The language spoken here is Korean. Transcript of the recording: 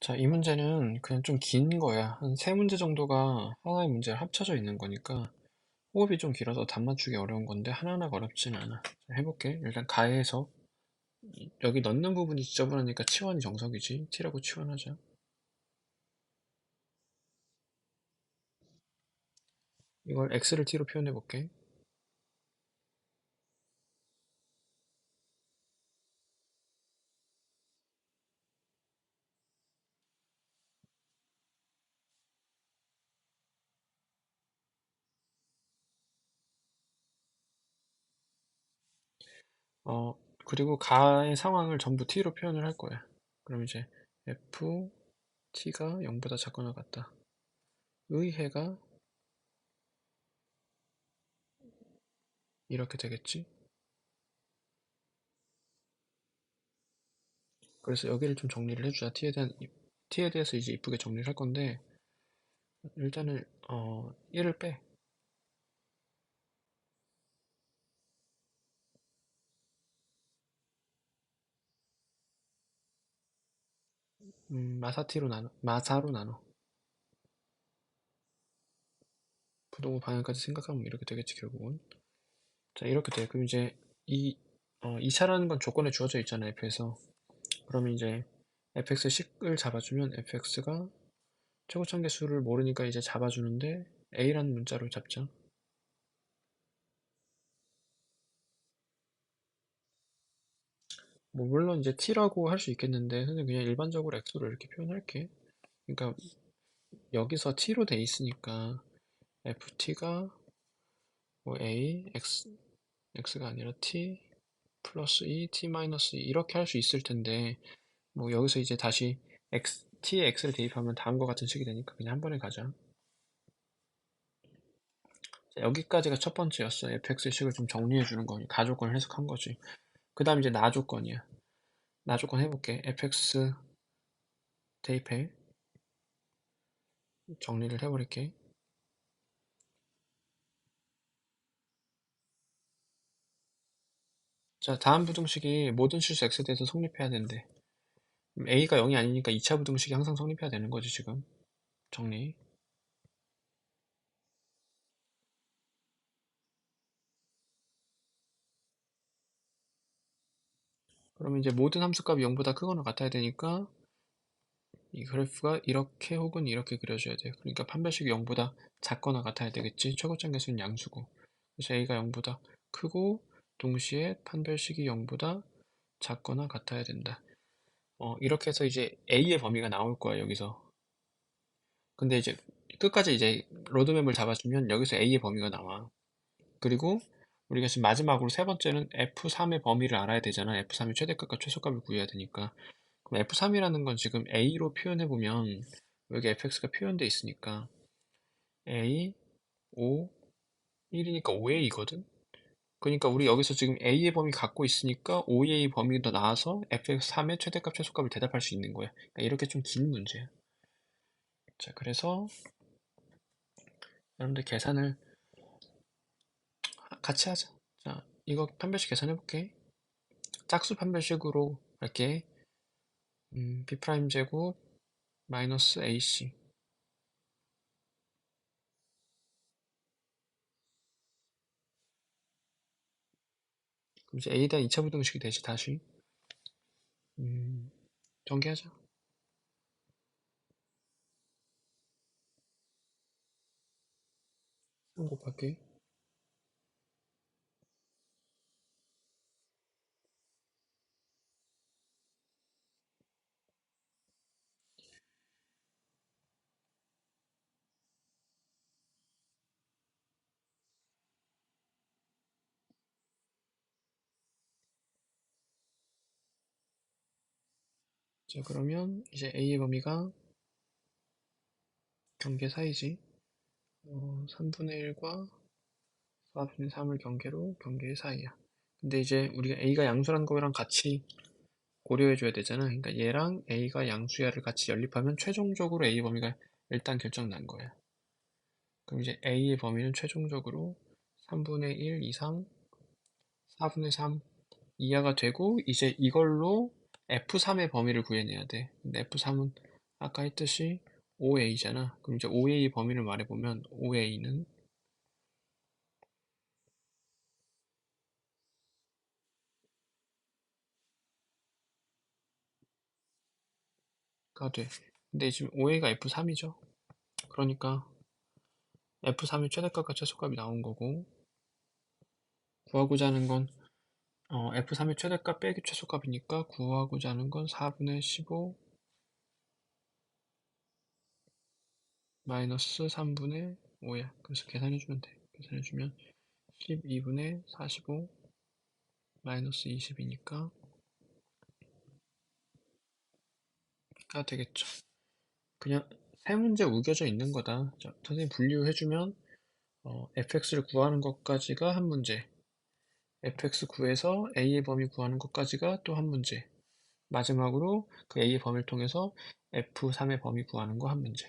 자, 이 문제는 그냥 좀 긴 거야. 한 세 문제 정도가 하나의 문제에 합쳐져 있는 거니까 호흡이 좀 길어서 답 맞추기 어려운 건데 하나하나가 어렵진 않아. 자, 해볼게. 일단 가에서 여기 넣는 부분이 지저분하니까 치환이 정석이지. t라고 치환하자. 이걸 x를 t로 표현해 볼게. 어, 그리고 가의 상황을 전부 t로 표현을 할 거야. 그럼 이제 f t가 0보다 작거나 같다. 의해가 이렇게 되겠지? 그래서 여기를 좀 정리를 해주자. t에 대한 t에 대해서 이제 이쁘게 정리를 할 건데 일단은 어 1을 빼. 음, 마사티로 나눠, 마사로 나눠. 부동호 방향까지 생각하면 이렇게 되겠지 결국은. 자 이렇게 돼. 그럼 이제 이 어, 2차라는 건 조건에 주어져 있잖아 f에서. 그러면 이제 fx의 식을 잡아주면 fx가 최고차계 수를 모르니까 이제 잡아주는데 a라는 문자로 잡자. 뭐 물론 이제 t라고 할 수 있겠는데 선생님 그냥 일반적으로 x로 이렇게 표현할게. 그러니까 여기서 t로 돼 있으니까 ft가 뭐 a x x가 아니라 t 플러스 2 t 마이너스 2 이렇게 할 수 있을 텐데 뭐 여기서 이제 다시 x t에 x를 대입하면 다음과 같은 식이 되니까 그냥 한 번에 가자. 자, 여기까지가 첫 번째였어. fx의 식을 좀 정리해 주는 거, 가조건을 해석한 거지. 그 다음 이제 나 조건이야. 나 조건 해볼게. fx 대입해. 정리를 해버릴게. 자, 다음 부등식이 모든 실수 x에 대해서 성립해야 된대. a가 0이 아니니까 2차 부등식이 항상 성립해야 되는 거지, 지금. 정리. 그러면 이제 모든 함수값이 0보다 크거나 같아야 되니까 이 그래프가 이렇게 혹은 이렇게 그려져야 돼. 그러니까 판별식이 0보다 작거나 같아야 되겠지. 최고점 계수는 양수고. 그래서 a가 0보다 크고 동시에 판별식이 0보다 작거나 같아야 된다. 어, 이렇게 해서 이제 a의 범위가 나올 거야, 여기서. 근데 이제 끝까지 이제 로드맵을 잡아주면 여기서 a의 범위가 나와. 그리고 우리가 지금 마지막으로 세 번째는 f3의 범위를 알아야 되잖아. f3의 최대값과 최소값을 구해야 되니까. 그럼 f3이라는 건 지금 a로 표현해 보면 여기 fx가 표현돼 있으니까 a 5 1이니까 5a거든. 그러니까 우리 여기서 지금 a의 범위 갖고 있으니까 5a의 범위가 나와서 fx3의 최대값 최소값을 대답할 수 있는 거야. 그러니까 이렇게 좀 긴 문제야. 자, 그래서 여러분들 계산을 같이 하자. 자, 이거 판별식 계산해 볼게. 짝수 판별식으로 할게. 음, b 프라임 제곱 마이너스 ac 그럼 이제 a에 대한 2차 부등식이 되지 다시 음, 전개하자. 3 곱할게. 자, 그러면 이제 a의 범위가 경계 사이지. 어, 3분의 1과 4분의 3을 경계로 경계 사이야. 근데 이제 우리가 a가 양수라는 거랑 같이 고려해 줘야 되잖아. 그러니까 얘랑 a가 양수야를 같이 연립하면 최종적으로 a 범위가 일단 결정 난 거야. 그럼 이제 a의 범위는 최종적으로 3분의 1 이상 4분의 3 이하가 되고 이제 이걸로 f3의 범위를 구해내야 돼. 근데 f3은 아까 했듯이 5a잖아. 그럼 이제 5a 범위를 말해보면 5a는 가 돼. 근데 지금 5a가 f3이죠. 그러니까 f3의 최대값과 최소값이 나온 거고 구하고자 하는 건 어, f3의 최대값 빼기 최소값이니까 구하고자 하는 건 4분의 15 마이너스 3분의 5야. 그래서 계산해주면 돼. 계산해주면 12분의 45 마이너스 20이니까 가 되겠죠. 그냥 세 문제 우겨져 있는 거다. 자, 선생님 분류해주면 어, fx를 구하는 것까지가 한 문제 fx 구해서 a의 범위 구하는 것까지가 또 한 문제. 마지막으로 그 a의 범위를 통해서 f3의 범위 구하는 거 한 문제